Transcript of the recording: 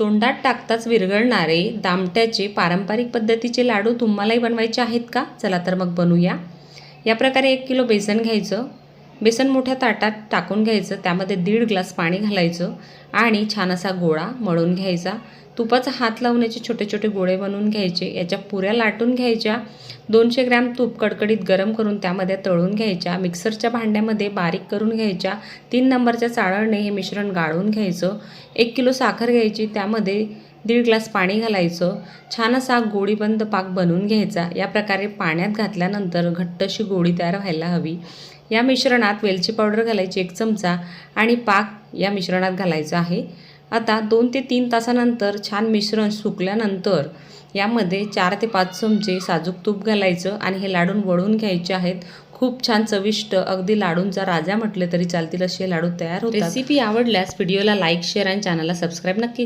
तोंडात टाकताच विरघळणारे दामट्याचे पारंपरिक पद्धतीचे लाडू तुम्हालाही बनवायचे आहेत का? चला तर मग बनवूया. या प्रकारे एक किलो बेसन घ्यायचं. बेसन मोठ्या ताटात टाकून घ्यायचं त्यामध्ये दीड ग्लास पाणी घालायचं आणि छान असा गोळा मळून घ्यायचा. तुपाचा हात लावण्याचे छोटे छोटे गोळे बनवून घ्यायचे याच्या पुऱ्या लाटून घ्यायच्या दोनशे ग्रॅम तूप कडकडीत गरम करून त्यामध्ये तळून घ्यायच्या मिक्सरच्या भांड्यामध्ये बारीक करून घ्यायच्या तीन नंबरच्या चाळणने हे मिश्रण गाळून घ्यायचं एक किलो साखर घ्यायची त्यामध्ये दीड ग्लास पाणी घालायचं. छान असा गोळीबंद पाक बनवून घ्यायचा. या प्रकारे पाण्यात घातल्यानंतर घट्ट अशी गोळी तयार व्हायला हवी. या मिश्रणात वेलची पावडर घालायची एक चमचा आणि पाक या मिश्रणात घालायचा आहे. आता दोन ते तीन तासानंतर छान मिश्रण सुकल्यानंतर यामध्ये चार ते पाच चमचे साजूक तूप घालायचं आणि हे लाडून वळून घ्यायचे आहेत. खूप छान चविष्ट अगदी लाडूंचा राजा म्हटले तरी चालतील असे लाडू तयार होतात. रेसिपी आवडल्यास व्हिडिओला लाईक शेअर आणि चॅनलला सबस्क्राईब नक्की